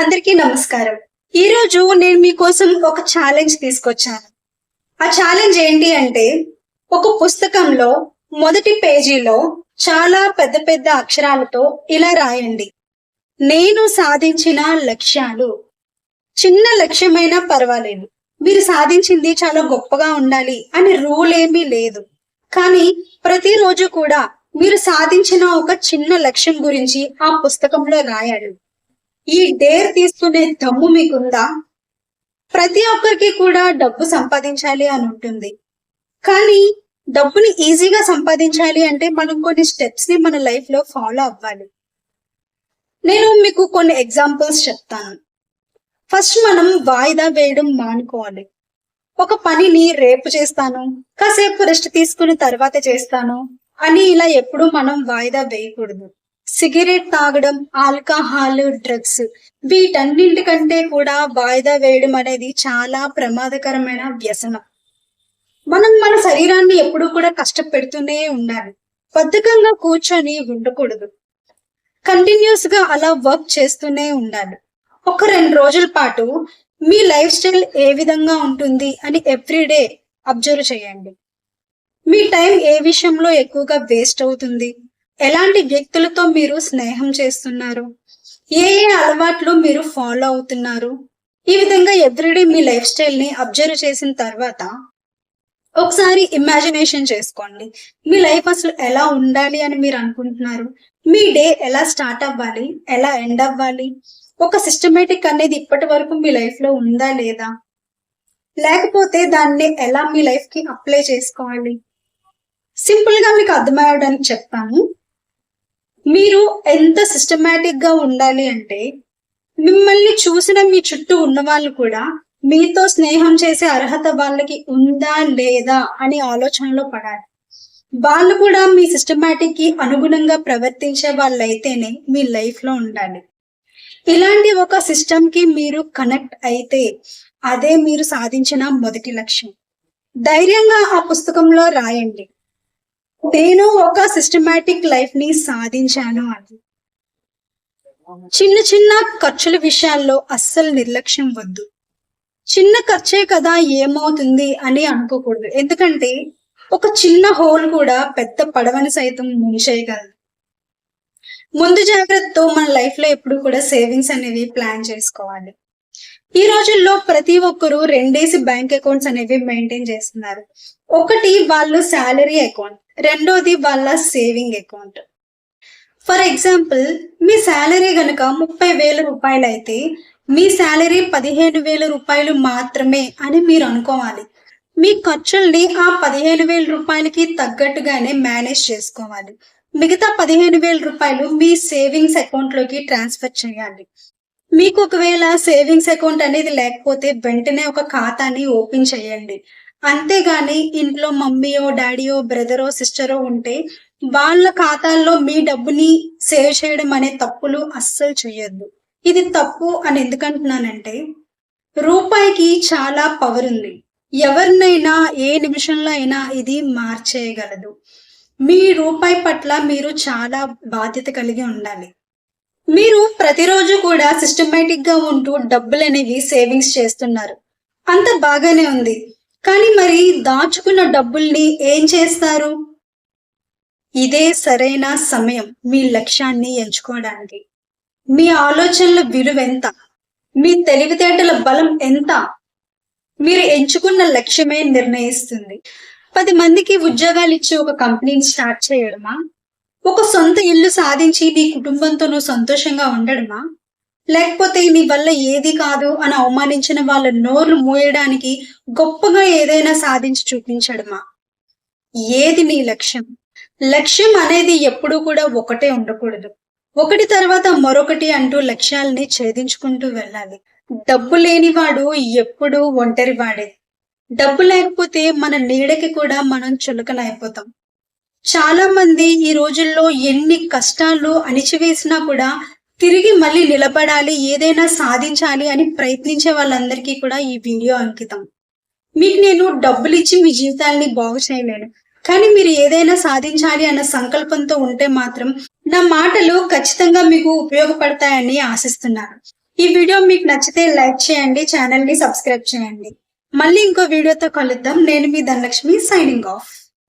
అందరికీ నమస్కారం. ఈ రోజు నేను మీకోసం ఒక ఛాలెంజ్ తీసుకొచ్చాను. ఆ ఛాలెంజ్ ఏంటి అంటే ఒక పుస్తకంలో మొదటి పేజీలో చాలా పెద్ద పెద్ద అక్షరాలతో ఇలా రాయండి. నేను సాధించిన లక్ష్యాలు. చిన్న లక్ష్యమైనా పర్వాలేదు. మీరు సాధించింది చాలా గొప్పగా ఉండాలి అని రూల్ ఏమీ లేదు. కానీ ప్రతిరోజు కూడా మీరు సాధించిన ఒక చిన్న లక్ష్యం గురించి ఆ పుస్తకంలో రాయాలి. ఈ డేర్ తీసుకునే దమ్ము మీకుందా? ప్రతి ఒక్కరికి కూడా డబ్బు సంపాదించాలి అని ఉంటుంది. కానీ డబ్బుని ఈజీగా సంపాదించాలి అంటే మనం కొన్ని స్టెప్స్ని మన లైఫ్లో ఫాలో అవ్వాలి. నేను మీకు కొన్ని ఎగ్జాంపుల్స్ చెప్తాను. ఫస్ట్ మనం వాయిదా వేయడం మానుకోవాలి. ఒక పనిని రేపు చేస్తాను కాసేపు రెస్ట్ తీసుకుని తర్వాత చేస్తాను అని ఇలా ఎప్పుడు మనం వాయిదా వేయకూడదు. సిగరెట్ తాగడం ఆల్కహాల్ డ్రగ్స్ వీటన్నింటికంటే కూడా వాయిదా వేయడం అనేది చాలా ప్రమాదకరమైన వ్యసనం. మనం మన శరీరాన్ని ఎప్పుడూ కూడా కష్టపెడుతూనే ఉండాలి. బద్ధకంగా కూర్చొని ఉండకూడదు. కంటిన్యూస్గా అలా వర్క్ చేస్తూనే ఉండాలి. ఒక రెండు రోజుల పాటు మీ లైఫ్ స్టైల్ ఏ విధంగా ఉంటుంది అని ఎవ్రీడే అబ్జర్వ్ చేయండి. మీ టైం ఏ విషయంలో ఎక్కువగా వేస్ట్ అవుతుంది? ఎలాంటి వ్యక్తులతో మీరు స్నేహం చేస్తున్నారు? ఏ ఏ అలవాట్లు మీరు ఫాలో అవుతున్నారు? ఈ విధంగా ఎవ్రీడే మీ లైఫ్ స్టైల్ని అబ్జర్వ్ చేసిన తర్వాత ఒకసారి ఇమాజినేషన్ చేసుకోండి. మీ లైఫ్ అసలు ఎలా ఉండాలి అని మీరు అనుకుంటున్నారు? మీ డే ఎలా స్టార్ట్ అవ్వాలి? ఎలా ఎండ్ అవ్వాలి? ఒక సిస్టమేటిక్ అనేది ఇప్పటి వరకు మీ లైఫ్లో ఉందా లేదా? లేకపోతే దాన్ని ఎలా మీ లైఫ్కి అప్లై చేసుకోవాలి? సింపుల్గా మీకు అర్థమయ్యడానికి చెప్తాను. మీరు ఎంత సిస్టమేటిక్గా ఉండాలి అంటే మిమ్మల్ని చూసిన మీ చుట్టూ ఉన్న వాళ్ళు కూడా మీతో స్నేహం చేసే అర్హత వాళ్ళకి ఉందా లేదా అని ఆలోచనలో పడాలి. వాళ్ళు కూడా మీ సిస్టమేటిక్కి అనుగుణంగా ప్రవర్తించే వాళ్ళైతేనే మీ లైఫ్లో ఉండాలి. ఇలాంటి ఒక సిస్టమ్కి మీరు కనెక్ట్ అయితే అదే మీరు సాధించిన మొదటి లక్ష్యం. ధైర్యంగా ఆ పుస్తకంలో రాయండి. నేను ఒక సిస్టమేటిక్ లైఫ్ని సాధించాను అని చిన్న చిన్న ఖర్చుల విషయాల్లో అస్సలు నిర్లక్ష్యం వద్దు. చిన్న ఖర్చే కదా ఏమవుతుంది అని అనుకోకూడదు. ఎందుకంటే ఒక చిన్న హోల్ కూడా పెద్ద పడవని సైతం ముంచేయగలదు ముందు జాగ్రత్తతో మన లైఫ్లో ఎప్పుడు కూడా సేవింగ్స్ అనేవి ప్లాన్ చేసుకోవాలి. ఈ రోజుల్లో ప్రతి ఒక్కరూ రెండేసి బ్యాంక్ అకౌంట్స్ అనేవి మెయింటైన్ చేస్తున్నారు. ఒకటి వాళ్ళు శాలరీ అకౌంట్ రెండోది వాళ్ళ సేవింగ్ అకౌంట్ ఫర్ ఎగ్జాంపుల్ మీ శాలరీ గనక ముప్పై వేల రూపాయలు అయితే మీ శాలరీ పదిహేను వేల రూపాయలు మాత్రమే అని మీరు అనుకోవాలి. మీ ఖర్చుల్ని ఆ పదిహేను వేల రూపాయలకి తగ్గట్టుగానే మేనేజ్ చేసుకోవాలి. మిగతా పదిహేను వేల రూపాయలు మీ సేవింగ్స్ అకౌంట్లోకి ట్రాన్స్ఫర్ చేయాలి. మీకు ఒకవేళ సేవింగ్స్ అకౌంట్ అనేది లేకపోతే వెంటనే ఒక ఖాతాని ఓపెన్ చేయండి. అంతేగాని ఇంట్లో మమ్మీయో డాడీయో బ్రదరో సిస్టరో ఉంటే వాళ్ళ ఖాతాల్లో మీ డబ్బుని సేవ్ చేయడం అనే తప్పులు అస్సలు చేయొద్దు ఇది తప్పు అని ఎందుకంటున్నానంటే రూపాయికి చాలా పవర్ ఉంది. ఎవరినైనా ఏ నిమిషంలో అయినా ఇది మార్చేయగలదు. మీ రూపాయి పట్ల మీరు చాలా బాధ్యత కలిగి ఉండాలి. మీరు ప్రతిరోజు కూడా సిస్టమేటిక్గా ఉంటూ డబ్బులు అనేవి సేవింగ్స్ చేస్తున్నారు. అంత బాగానే ఉంది. కానీ మరి దాచుకున్న డబ్బుల్ని ఏం చేస్తారు? ఇదే సరైన సమయం మీ లక్ష్యాన్ని ఎంచుకోవడానికి. మీ ఆలోచనల విలువ ఎంత మీ తెలివితేటల బలం ఎంత? మీరు ఎంచుకున్న లక్ష్యమే నిర్ణయిస్తుంది. పది మందికి ఉద్యోగాలు ఇచ్చి ఒక కంపెనీని స్టార్ట్ చేయడమా? ఒక సొంత ఇల్లు సాధించి నీ కుటుంబంతో నువ్వు సంతోషంగా ఉండడమా? లేకపోతే నీ వల్ల ఏది కాదు అని అవమానించిన వాళ్ళ నోర్లు మూయడానికి గొప్పగా ఏదైనా సాధించి చూపించడమా ఏది నీ లక్ష్యం? లక్ష్యం అనేది ఎప్పుడూ కూడా ఒకటే ఉండకూడదు. ఒకటి తర్వాత మరొకటి అంటూ లక్ష్యాలని ఛేదించుకుంటూ వెళ్ళాలి. డబ్బు లేనివాడు ఎప్పుడూ ఒంటరి వాడే డబ్బు లేకపోతే మన నీడకి కూడా మనం చులకనైపోతాం చాలా మంది ఈ రోజుల్లో ఎన్ని కష్టాలు అణిచివేసినా కూడా తిరిగి మళ్ళీ నిలబడాలి ఏదైనా సాధించాలి అని ప్రయత్నించే వాళ్ళందరికీ కూడా ఈ వీడియో అంకితం. మీకు నేను డబ్బులు ఇచ్చి మీ జీవితాన్ని బాగు చేయలేను. కానీ మీరు ఏదైనా సాధించాలి అన్న సంకల్పంతో ఉంటే మాత్రం నా మాటలు ఖచ్చితంగా మీకు ఉపయోగపడతాయని ఆశిస్తున్నాను. ఈ వీడియో మీకు నచ్చితే లైక్ చేయండి ఛానల్ని సబ్స్క్రైబ్ చేయండి. మళ్ళీ ఇంకో వీడియోతో కలుద్దాం. నేను మీ ధనలక్ష్మి సైనింగ్ ఆఫ్